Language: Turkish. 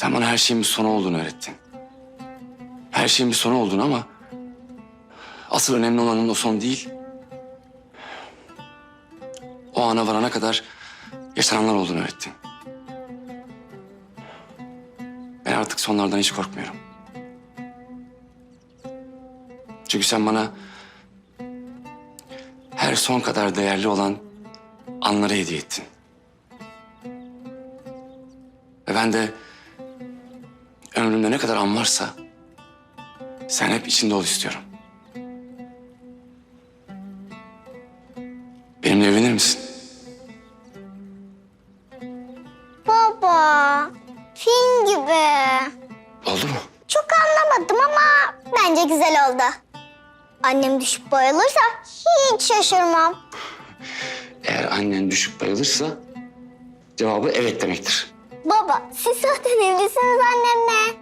Sen bana her şeyin bir sonu olduğunu öğrettin. Her şeyin bir sonu olduğunu ama... ...asıl önemli olanın o son değil. O ana varana kadar yaşananlar olduğunu öğrettin. Ben artık sonlardan hiç korkmuyorum. Çünkü sen bana her son kadar değerli olan anları hediye ettin. Ve ben de ömrümde ne kadar an varsa sen hep içinde ol istiyorum. Benimle evlenir misin? Baba, film gibi. Oldu mu? Çok anlamadım ama bence güzel oldu. Annem düşüp bayılırsa hiç şaşırmam. Eğer annen düşüp bayılırsa cevabı evet demektir. Baba, siz zaten evlisiniz annemle.